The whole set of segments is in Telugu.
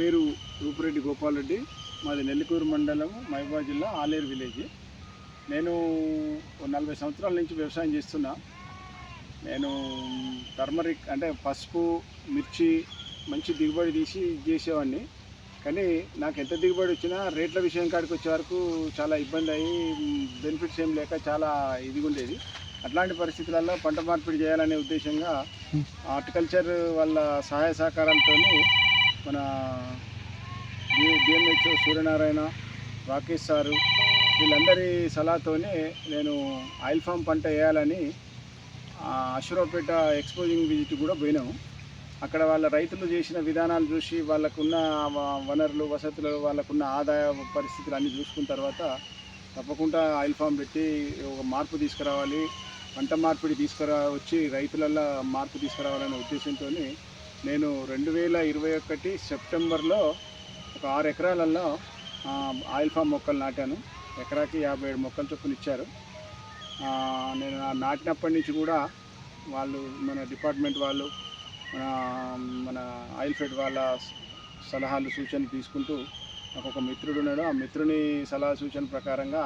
పేరు రూపురెడ్డి గోపాల్ రెడ్డి. మాది నెల్లికూరు మండలం మహబూబా జిల్లా ఆలేరు విలేజ్. నేను నలభై సంవత్సరాల నుంచి వ్యవసాయం చేస్తున్నా. నేను టర్మరిక్ అంటే పసుపు మిర్చి మంచి దిగుబడి తీసి చేసేవాడిని. కానీ నాకు ఎంత దిగుబడి వచ్చినా రేట్ల విషయం కాడికి వచ్చే వరకు చాలా ఇబ్బంది అయ్యి బెనిఫిట్స్ ఏం లేక చాలా ఇదిగా ఉండేది. అట్లాంటి పరిస్థితులలో పంట మార్పిడి చేయాలనే ఉద్దేశంగా హార్టికల్చర్ వాళ్ళ సహాయ సహకారాలతో మన డిఎంహెచ్ఓ సూర్యనారాయణ రాకేష్ సారు వీళ్ళందరి సలహాతోనే నేను ఆయిల్ ఫామ్ పంట వేయాలని అశ్వరావుపేట ఎక్స్పోజింగ్ విజిట్ కూడా పోయినాము అక్కడ వాళ్ళ రైతులు చేసిన విధానాలు చూసి వాళ్ళకున్న వనరులు వసతులు వాళ్ళకున్న ఆదాయ పరిస్థితులు అన్నీ చూసుకున్న తర్వాత తప్పకుండా ఆయిల్ ఫామ్ పెట్టి ఒక మార్పు తీసుకురావాలి పంట మార్పిడి తీసుకురా వచ్చి రైతులల్లో మార్పు తీసుకురావాలనే ఉద్దేశంతో నేను రెండు వేల ఇరవై ఒకటి సెప్టెంబర్లో ఒక ఆరు ఎకరాలలో ఆయిల్ ఫామ్ మొక్కలు నాటాను. ఎకరాకి యాభై ఏడు మొక్కలు చొప్పున ఇచ్చారు. నేను నాటినప్పటి నుంచి కూడా వాళ్ళు మన డిపార్ట్మెంట్ వాళ్ళు మన మన ఆయిల్ ఫెడ్ వాళ్ళ సలహాలు సూచనలు తీసుకుంటూ నాకు ఒక మిత్రుడు ఉన్నాడు. ఆ మిత్రుని సలహా సూచన ప్రకారంగా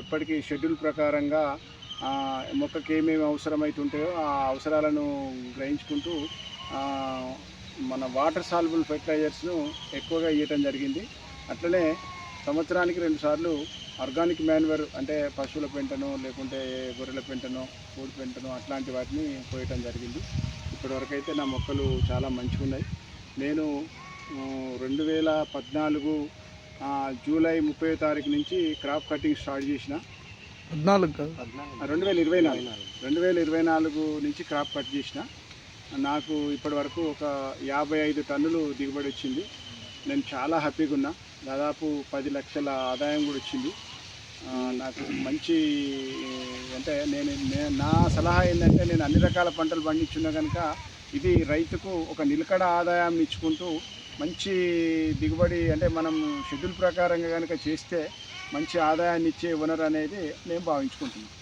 ఎప్పటికీ షెడ్యూల్ ప్రకారంగా మొక్కకి ఏమేమి అవసరమైతుంటాయో ఆ అవసరాలను గ్రహించుకుంటూ మన వాటర్ సాల్బుల్ ఫెర్టిలైజర్స్ను ఎక్కువగా ఇవ్వటం జరిగింది. అట్లనే సంవత్సరానికి రెండుసార్లు ఆర్గానిక్ మ్యాన్యువర్ అంటే పశువుల పెంటను లేకుంటే గొర్రెల పెంటను కోడి పెంటను అట్లాంటి వాటిని పోయటం జరిగింది. ఇప్పటివరకు అయితే నా మొక్కలు చాలా మంచిగా ఉన్నాయి నేను రెండు వేల పద్నాలుగు జూలై ముప్పై తారీఖు నుంచి క్రాప్ కటింగ్ స్టార్ట్ చేసిన. పద్నాలుగు కాదు. రెండు వేల ఇరవై నాలుగు. రెండు వేల ఇరవై నాలుగు నుంచి క్రాప్ కట్ చేసిన. నాకు ఇప్పటి వరకు ఒక యాభై ఐదు టన్నులు దిగుబడి వచ్చింది. నేను చాలా హ్యాపీగా ఉన్నా. దాదాపు పది లక్షల ఆదాయం కూడా వచ్చింది. నాకు మంచి అంటే నేను నా సలహా ఏంటంటే నేను అన్ని రకాల పంటలు పండించున్నా కనుక ఇది రైతుకు ఒక నిలకడ ఆదాయాన్ని ఇచ్చుకుంటూ మంచి దిగుబడి అంటే మనం షెడ్యూల్ ప్రకారంగా కనుక చేస్తే మంచి ఆదాయాన్ని ఇచ్చే వనరు అనేది నేను భావించుకుంటున్నాను